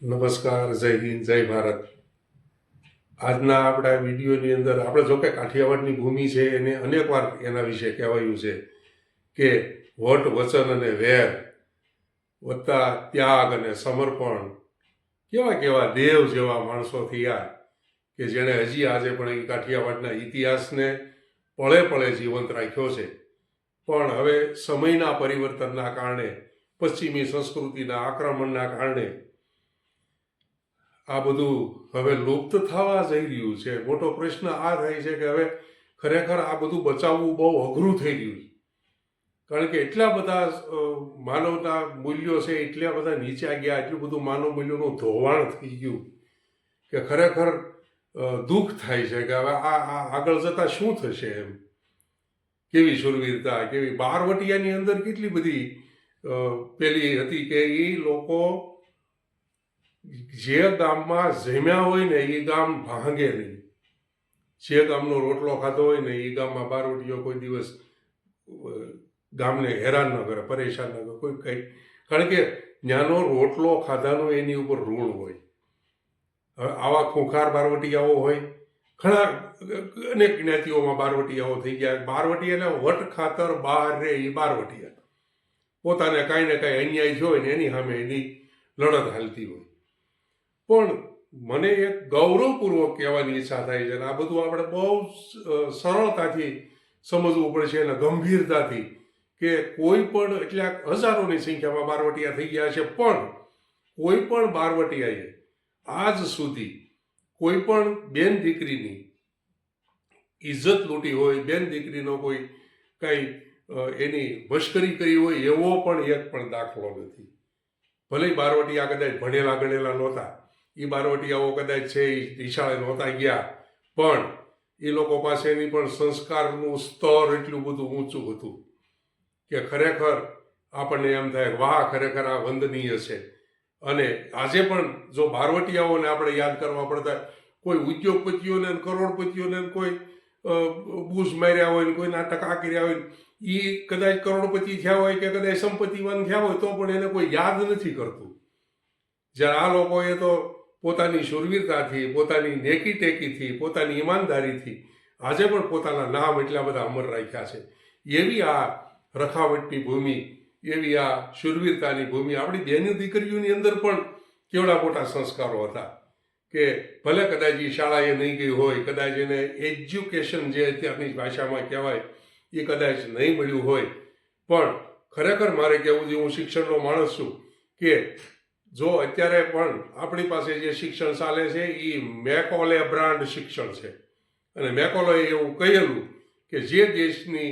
નમસ્કાર, જય હિન્દ, જય ભારત. આજના આપણા વિડીયોની અંદર આપણે જો કે કાઠિયાવાડની ભૂમિ છે, એને અનેકવાર એના વિશે કહેવાયું છે કે વટ, વચન અને વેર વત્તા ત્યાગ અને સમર્પણ કેવા કેવા દેવ જેવા માણસો થયા કે જેણે હજી આજે પણ એ કાઠિયાવાડના ઇતિહાસને પળે પળે જીવંત રાખ્યો છે. પણ હવે સમયના પરિવર્તનના કારણે, પશ્ચિમી સંસ્કૃતિના આક્રમણના કારણે આ બધું હવે લુપ્ત થવા જઈ રહ્યું છે. મોટો પ્રશ્ન આ થાય છે કે હવે ખરેખર આ બધું બચાવવું બહુ અઘરું થઈ રહ્યું છે. કારણ કે એટલા બધા માનવતા મૂલ્યો છે, એટલા બધા નીચે ગયા, એટલું બધું માનવ મૂલ્યોનું ધોવાણ થઈ ગયું કે ખરેખર દુઃખ થાય છે કે હવે આ આ આગળ જતા શું થશે એમ? કેવી શુરવીરતા, કેવી બારવટિયાની અંદર કેટલી બધી પેલી હતી કે એ લોકો જે ગામમાં જમ્યા હોય ને એ ગામ ભાંગે નહીં. જે ગામનો રોટલો ખાધો હોય ને એ ગામમાં બારવટીઓ કોઈ દિવસ ગામને હેરાન ન કરે, પરેશાન ન કરે, કોઈ કંઈ. કારણ કે ત્યાંનો રોટલો ખાધાનો એની ઉપર ઋણ હોય. હવે આવા ખૂંખાર બારવટીયાઓ હોય. ઘણા, અનેક જ્ઞાતિઓમાં બારવટીયાઓ થઈ ગયા. બારવટી એટલે વટ ખાતર બહાર રે એ બારવટીયા. પોતાને કાંઈ ને કાંઈ અન્યાય જોઈ ને એની સામે એની લડત હાલતી હોય. પણ મને એક ગૌરવપૂર્વક કહેવાની ઈચ્છા થાય છે અને આ બધું આપણે બહુ સરળતાથી સમજવું પડશે અને ગંભીરતાથી કે કોઈ પણ, એટલે હજારોની સંખ્યામાં બારવટીયા થઈ ગયા છે, પણ કોઈ પણ બારવટીયાએ આજ સુધી કોઈ પણ બેન દીકરીની ઇજ્જત લૂંટી હોય, બેન દીકરીનો કોઈ કાંઈ એની મશ્કરી કરી હોય, એવો પણ એક પણ દાખલો નથી. ભલે બારવટીયા કદાચ ભણેલા ગણેલા નહોતા એ બારવટીયાઓ કદાચ છે એ નિશાળે નહોતા ગયા. પણ એ લોકો પાસેની પણ સંસ્કારનું સ્તર એટલું બધું ઊંચું હતું કે ખરેખર આપણને એમ થાય વાહ, ખરેખર આ વંદનીય છે. અને આજે પણ જો બારવટીયાઓને આપણે યાદ કરવા પડતા, કોઈ ઉદ્યોગપતિઓને કરોડપતિઓને કોઈ બૂઝ માર્યા હોય ને કોઈ નાટક કર્યા હોય એ કદાચ કરોડપતિ થયા હોય કે કદાચ સંપત્તિવાન થયા હોય તો પણ એને કોઈ યાદ નથી કરતું. જ્યારે આ લોકોએ તો પોતાની શૂરવીરતાથી, પોતાની નેકી ટેકીથી પોતાની ઈમાનદારીથી આજે પણ પોતાના નામ એટલા બધા અમર રાખ્યા છે. એવી આ રખાવટની ભૂમિ, એવી આ શૂરવીરતાની ભૂમિ આપણી બેની દીકરીઓની અંદર પણ કેવડા મોટા સંસ્કારો હતા કે ભલે કદાચ એ શાળાએ નહીં ગઈ હોય, કદાચ એને એજ્યુકેશન જે અત્યારની ભાષામાં કહેવાય, એ કદાચ નહીં મળ્યું હોય. પણ ખરેખર મારે કહેવું જોઈએ હું શિક્ષણનો માણસ છું કે જો અત્યારે પણ આપણી પાસે જે શિક્ષણ ચાલે છે એ મેકોલે બ્રાન્ડ શિક્ષણ છે. અને મેકોલોએ એવું કહેલું કે જે દેશની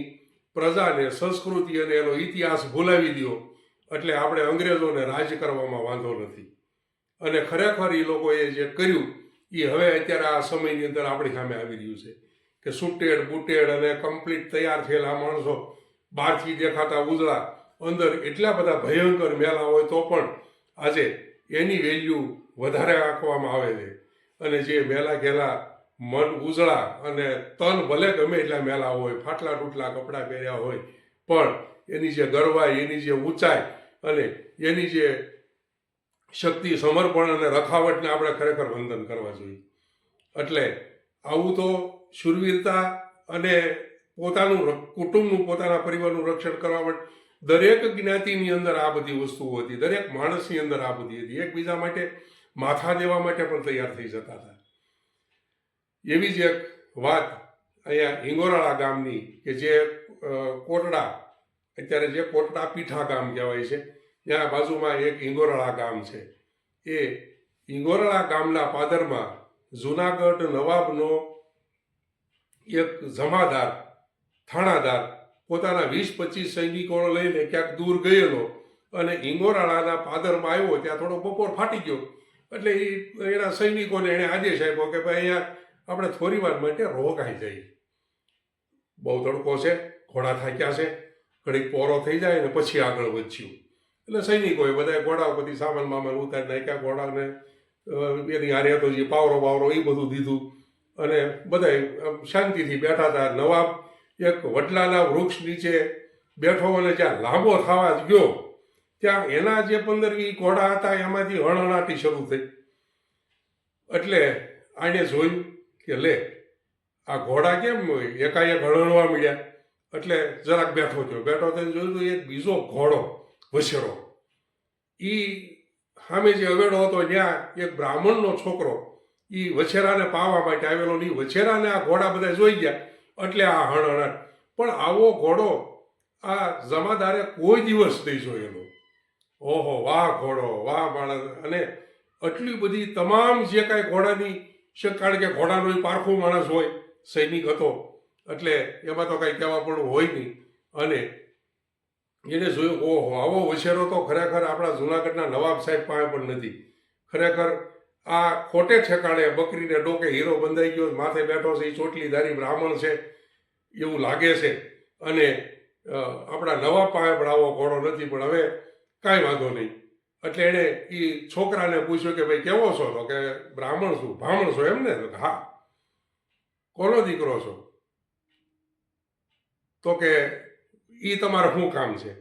પ્રજાને સંસ્કૃતિ અને એનો ઇતિહાસ ભૂલાવી દો એટલે આપણે અંગ્રેજોને રાજ કરવામાં વાંધો નથી. અને ખરેખર એ લોકોએ જે કર્યું એ હવે અત્યારે આ સમયની અંદર આપણી સામે આવી રહ્યું છે કે સુટેડ, બુટેડ અને કમ્પ્લીટ તૈયાર થયેલા માણસો બહારથી દેખાતા ઉજળા, અંદર એટલા બધા ભયંકર મેલા હોય તો પણ આજે એની વેલ્યુ વધારે આંકવામાં આવે છે. અને જે મેલા ઘેલા મન ઉજળા અને તન ભલે ગમે એટલા મેલા હોય, ફાટલા તૂટલા કપડાં પહેર્યા હોય, પણ એની જે ગરવાઈ, એની જે ઊંચાઈ અને એની જે શક્તિ, સમર્પણ અને રખાવટને આપણે ખરેખર વંદન કરવા જોઈએ. એટલે આવું તો શૂરવીરતા અને પોતાનું કુટુંબનું, પોતાના પરિવારનું રક્ષણ કરવા માટે દરેક જ્ઞાતિની અંદર આ બધી વસ્તુઓ હતી, દરેક માણસની અંદર આ બધી હતી. એકબીજા માટે માથા દેવા માટે પણ તૈયાર થઈ જતા હતા. એવી જ એક વાત અહીંયા હિંગોરાળા ગામની કે જે કોટડા, અત્યારે જે કોટડા પીઠા ગામ કહેવાય છે, ત્યાં બાજુમાં એક હિંગોરાળા ગામ છે. એ હિંગોરાળા ગામના પાદરમાં જુનાગઢ નવાબનો એક જમાદાર, થાણાદાર પોતાના વીસ પચીસ સૈનિકો લઈને ક્યાંક દૂર ગયેલો અને હિંગોરાળાના પાદરમાં આવ્યો, ત્યાં થોડો બપોર ફાટી ગયો. એટલે એ એના સૈનિકોને એણે આદેશ આપ્યો કે ભાઈ અહીંયા આપણે થોડી વાર માટે રોકાઈ જઈએ. બહુ તડકો છે, ઘોડા થાક્યા છે, ઘડીક પોરો થઈ જાય ને પછી આગળ વધ્યું. એટલે સૈનિકોએ બધા ઘોડા બધી સામાન મામાન ઉતારી નાખ્યા, ઘોડાને એની હારે તો જે પાવરો બાવરો એ બધું દીધું. અને બધા શાંતિથી બેઠા હતા, નવાબ એક વડલાના વૃક્ષ નીચે બેઠો અને જ્યાં લાંબો થવા જ ગયો, ત્યાં એના જે પંદર વી ઘોડા હતા, એમાંથી હણહણાટી શરૂ થઈ. એટલે આને જોયું કે લે, આ ઘોડા કેમ એકાએક હણહણવા મળ્યા એટલે જરાક બેઠો થયો. બેઠો થઈને જોયું તો એક બીજો ઘોડો વસેરો એ સામે જે અવેડો હતો, ત્યાં એક બ્રાહ્મણનો છોકરો એ વછેરાને પાવા માટે આવેલો નહીં વછેરાને આ ઘોડા બધા જોઈ ગયા. એટલે આ હણહણાટ પણ આવો ઘોડો આ જમાદારે કોઈ દિવસ નહીં જોયેલો. ઓહો, વાહ ઘોડો, વાહ માણસ અને આટલી બધી તમામ જે કાંઈ ઘોડાની શ- કારણ કે ઘોડાનો પારખો માણસ હોય, સૈનિક હતો, એટલે એમાં તો કાંઈ કહેવા પણ હોય નહીં. અને એને જોયું, ઓહો, આવો વછેરો તો ખરેખર આપણા જુનાગઢના નવાબ સાહેબ પાસે પણ નથી. ખરેખર આ ખોટે ઠેકાણે બકરીને ડોકે હીરો બંધાઈ ગયો, માથે બેઠો છે એ ચોટલીધારી બ્રાહ્મણ છે, એવું લાગે છે. અને આપણા નવા આવો ઘોડો નથી, પણ હવે કાંઈ વાંધો નહીં. એટલે એણે એ છોકરાને પૂછ્યું કે ભાઈ કેવો છો? તો કે બ્રાહ્મણ છું, બ્રાહ્મણ છો એમ ને? હા. કોનો દીકરો છો? તો કે એ તમારે શું કામ છે?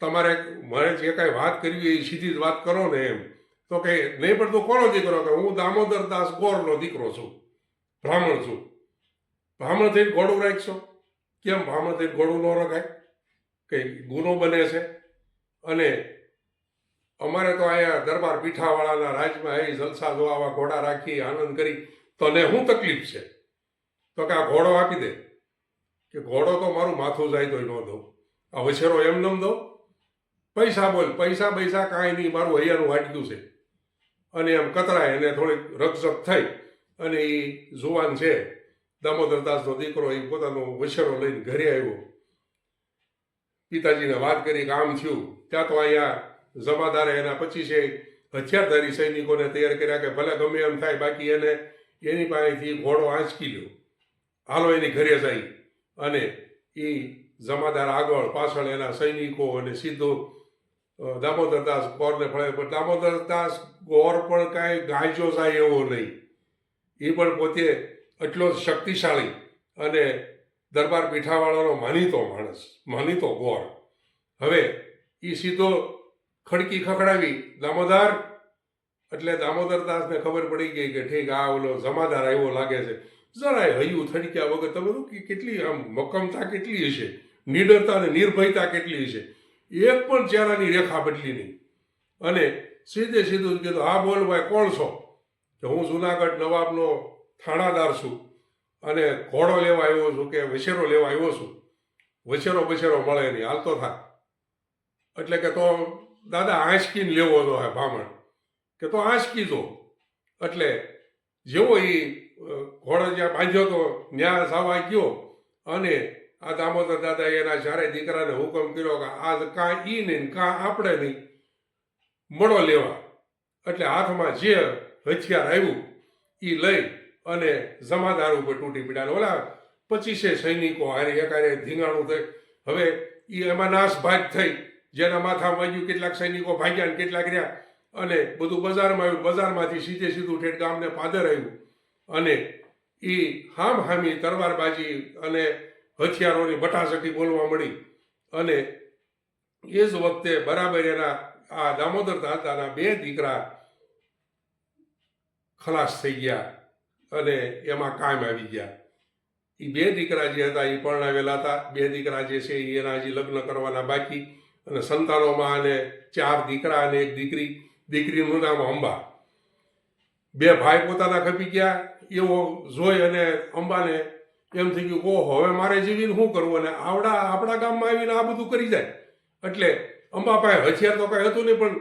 તમારે મારે જે કાંઈ વાત કરવી એ સીધી જ વાત કરો ને એમ. તો કે નહીં, પણ તું કોનો દીકરો? કે હું દામોદર દાસ ગોરનો દીકરો છું. બ્રાહ્મણ છું. બ્રાહ્મણ થઈને ઘોડું રાખશો? કેમ બ્રાહ્મણ થઈને ઘોડું ન રખાય? કંઈ ગુનો બને છે? અને અમારે તો અહીંયા દરબાર પીઠાવાળાના રાજમાં એ જલસા જોવા ઘોડા રાખી આનંદ કરી, તને શું તકલીફ છે? તો કે આ ઘોડો આપી દે. કે ઘોડો તો મારું માથું જાય તો ન દઉં. આ વછેરો એમ નમ દઉં? પૈસા બોલ, પૈસા પૈસા કાંઈ નહીં, મારું હૈયાનું વાટક્યું છે. અને એમ કતરાય એને થોડીક રકઝક થઈ. અને એ જુવાન છે દામોદરદાસનો દીકરો એ પોતાનો વછેરો લઈને ઘરે આવ્યો. પિતાજીને વાત કરી કે આમ થયું. ત્યાં તો અહીંયા જમાદારે એના પચીસે હથિયારધારી સૈનિકોને તૈયાર કર્યા કે ભલે ગમે એમ થાય, બાકી એને એની પાસેથી ઘોડો આંચકી લ્યો. હાલો એની ઘરે જાય. અને એ જમાદાર આગળ પાછળ એના સૈનિકો અને સીધો દામોદરદાસ ગોરને ફળે પણ દામોદરદાસ ગોર પણ કાંઈ ગાંજો થાય એવો નહીં. એ પણ પોતે એટલો શક્તિશાળી અને દરબાર પીઠાવાળાનો માનીતો માણસ, માનીતો ગોર. હવે એ સીધો ખડકી ખખડાવી, દામોદર! એટલે દામોદર દાસને ખબર પડી ગઈ કે ઠીક, આ ઓલો જમાદાર આવ્યો લાગે છે. જરાય હૈયું થડક્યા વગર તમે કેટલી આમ મક્કમતા કેટલી હશે? નિડરતા અને નિર્ભયતા કેટલી હશે? એક પણ ચહેરાની રેખા બદલી નહીં. અને સીધે સીધું કીધું, હા બોલ ભાઈ, કોણ છો? કે હું જુનાગઢ નવાબનો થાણાદાર છું અને ઘોડો લેવા આવ્યો છું કે વછેરો લેવા આવ્યો છું. વછેરો વછેરો મળે નહીં હાલતો થાય. એટલે કે તો દાદા આંચકીને લેવો હતો આ ભામણ કે તો આંચકી દો. એટલે જેવો એ ઘોડો જ્યાં બાંધ્યો તો ત્યાં સાવા ગયો અને આ દામોદર દાદા એના જ્યારે દીકરાને હુકમ કર્યો કે આ કાં ઈ નહીં કાં આપણે નહીં, મળો લેવા. એટલે હાથમાં જે હથિયાર આવ્યું એ લઈ અને જમાદાર ઉપર તૂટી પડ્યા ઓલા પચીસે સૈનિકો હારી એકારે ધીંગાણું થઈ. હવે એ એમાં નાશ ભાગ થઈ. જેના માથામાં વાગ્યું કેટલાક સૈનિકો ભાગ્યા કેટલાક રહ્યા. અને બધું બજારમાં આવ્યું. બજારમાંથી સીધે સીધું ઠેઠ ગામને પાદર આવ્યું. અને એ હામ હામી તરવારબાજી અને હથિયારોની બટાસટી બોલવા મળી. અને એ જ વખતે બરાબર એના આ દામોદર દાદાના બે દીકરા ખલાસ થઈ ગયા અને એમાં કાયમ આવી ગયા. એ બે દીકરા જે હતા એ પરણાવેલા હતા. બે દીકરા જે છે એના હજી લગ્ન કરવાના બાકી. અને સંતાનોમાં અને ચાર દીકરા અને એક દીકરી. દીકરીનું નામ અંબા. બે ભાઈ પોતાના ખપી ગયા. એવો જોઈ અને અંબાને એમ થઈ ગયું કહો હવે મારે જીવીને શું કરવું? અને આવડા, આપણા ગામમાં આવીને આ બધું કરી જાય. એટલે અંબા પાસે હથિયાર તો કાંઈ હતું નહીં, પણ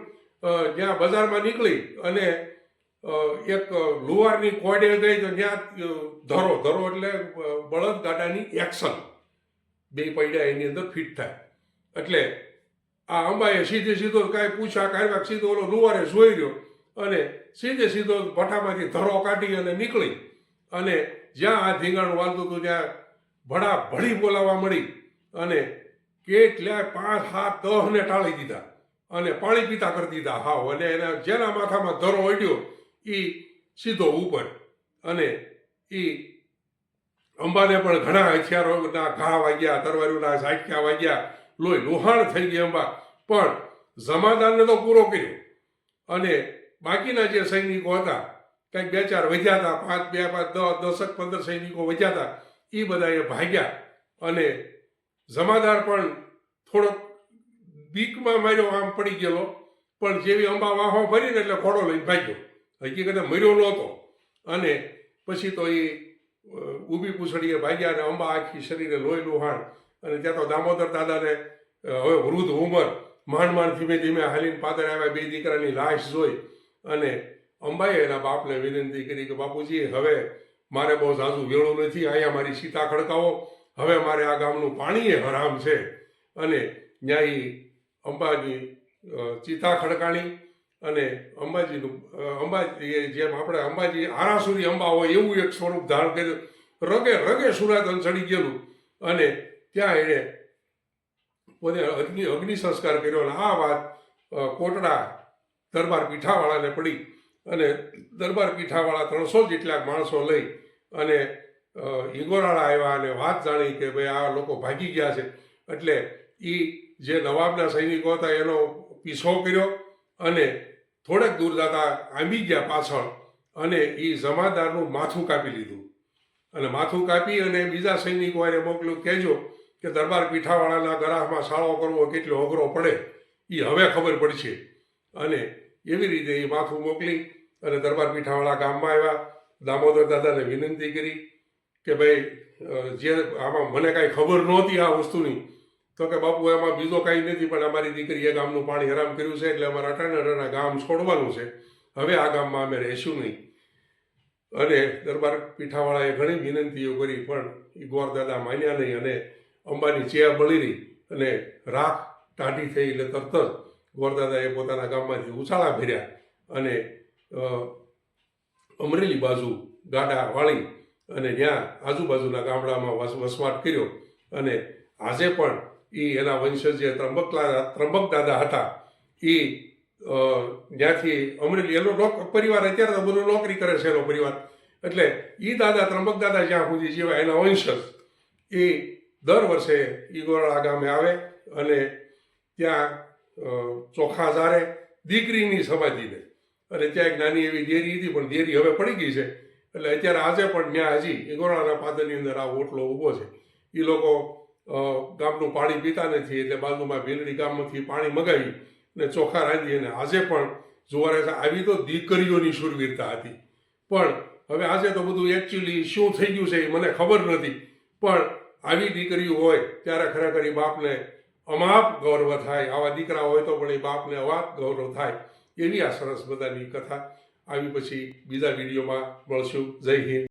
જ્યાં બજારમાં નીકળી અને એક લુવારની કોડે ગઈ તો ત્યાં ધરો ધરો એટલે બળદ ગાડાની એક્શન. બે પૈડા એની અંદર ફિટ થાય. એટલે આ અંબાએ સીધે સીધો કાંઈ પૂછા, કાંઈ સીધો ઓલો લુવારે જોઈ રહ્યો અને સીધે સીધો ભઠામાંથી ધરો કાઢી અને નીકળી. અને જ્યાં આ ધીંગાણું વાલતું હતું, ત્યાં ભડા ભડી બોલાવા મળી અને કેટલાય પાંચ હાથ દહને ટાળી દીધા અને પાણી પીતા કરી દીધા. હાવ, અને એના જેના માથામાં ધરો અડ્યો એ સીધો ઉપર. અને એ અંબાને પણ ઘણા હથિયારોના ઘા વાગ્યા, તરવારીઓના ઝાટક્યા વાગ્યા, લોહી લોહાણ થઈ ગઈ અંબા. પણ જમાદારને તો પૂરો કર્યો. અને બાકીના જે સૈનિકો હતા કંઈક બે ચાર વધ્યા હતા, પાંચ, બે, પાંચ, દસ દસક પંદર સૈનિકો વધ્યા હતા એ બધા એ ભાગ્યા અને જમાદાર પણ થોડોક બીકમાં માર્યો, આમ પડી ગયેલો. પણ જેવી અંબા વાહો ભરીને એટલે ઘોડો લઈને ભાગ્યો. હકીકતે મર્યો નહોતો. અને પછી તો એ ઊભી પૂછડીએ ભાગ્યા અને અંબા આખી શરીરે લોહી લુહાણ. અને ત્યાં તો દામોદર દાદાને હવે વૃદ્ધ ઉંમર, માંડ માંડ ધીમે ધીમે હાલીને પાદર આવ્યા, બે દીકરાની લાશ જોઈ અને અંબાએ એના બાપને વિનંતી કરી કે, બાપુજી, હવે મારે બહુ ઝાઝું વેળું નથી, અહીંયા મારી સીતા ખડકાવો હવે મારે આ ગામનું પાણી એ હરામ છે. અને ત્યાં અંબાજી ચિતા ખડકાણી અને અંબાજીનું અંબાજી જેમ આપણે અંબાજી આરાસુરી અંબા હોય એવું એક સ્વરૂપ ધારણ કર્યું. રગે રગે સુરાતન ચડી ગયેલું અને ત્યાં એણે પોતે અગ્નિ અગ્નિ સંસ્કાર કર્યો અને આ વાત કોટડા દરબાર પીઠાવાળાને પડી. અને દરબાર પીઠાવાળા ત્રણસો જેટલા માણસો લઈ અને હિંગોરાળા આવ્યા અને વાત જાણી કે ભાઈ આ લોકો ભાગી ગયા છે. એટલે એ જે નવાબના સૈનિકો હતા એનો પીછો કર્યો અને થોડેક દૂર જતા આંબી ગયા પાછળ અને એ જમાદારનું માથું કાપી લીધું. અને માથું કાપી અને બીજા સૈનિકો એને મોકલ્યું, કહેજો કે દરબાર પીઠાવાળાના ગરાહમાં સાળો કરવો કેટલો અઘરો પડે એ હવે ખબર પડશે. અને એવી રીતે એ માથું મોકલી અને દરબાર પીઠાવાળા ગામમાં આવ્યા. દામોદર દાદાને વિનંતી કરી કે ભાઈ જે આમાં મને કાંઈ ખબર નહોતી આ વસ્તુની, તો કે બાપુ એમાં બીજો કાંઈ નથી, પણ અમારી દીકરીએ ગામનું પાણી હરામ કર્યું છે, એટલે અમારે અટાણે અટાણા ગામ છોડવાનું છે. હવે આ ગામમાં અમે રહેશું નહીં. અને દરબાર પીઠાવાળાએ ઘણી વિનંતીઓ કરી, પણ એ ગોર દાદા માન્યા નહીં અને અંબાની ચેર બળી અને રાખ ટાઢી થઈ એટલે તરત જ ગોરદાદાએ પોતાના ગામમાંથી ઉછાળા ભર્યા અને અમરેલી બાજુ ગાડા વાળી અને ત્યાં આજુબાજુના ગામડામાં વસ, વસવાટ કર્યો. અને આજે પણ એ એના વંશજ જે ત્રંબકલા ત્રંબક દાદા હતા એ જ્યાંથી અમરેલી, એનો લોક, પરિવાર અત્યારે તો બધો નોકરી કરે છે એનો પરિવાર. એટલે એ દાદા ત્રંબક દાદા જ્યાં સુધી જેવા એના વંશજ. એ દર વર્ષે એ ગોરાળા ગામે આવે અને ત્યાં ચોખા ઝારે દીકરીની સમાધિને અને ત્યાં એક નાની એવી દેરી હતી, પણ દેરી હવે પડી ગઈ છે. એટલે અત્યારે આજે પણ ત્યાં હજી ઈગોરાળાના પાદરની અંદર આ ઓટલો ઊભો છે. એ લોકો ગામનું પાણી પીતા નથી, એટલે બાજુમાં ભીલડી ગામમાંથી પાણી મગાવી અને ચોખા રાંધી અને આજે પણ જોવા રહે છે, આવી તો દીકરીઓની શૂરવીરતા હતી. પણ હવે આજે તો બધું એકચ્યુઅલી શું થઈ ગયું છે એ મને ખબર નથી. પણ આવી દીકરીઓ હોય, ત્યારે ખરેખર એ બાપને અમાપ ગૌરવ થાય. આવા દીકરા હોય તો પણ એ બાપને અવાપ ગૌરવ થાય. એવી આ સરસ બધાની કથા. આવી પછી બીજા વિડીયોમાં મળશું. જય હિન્દ.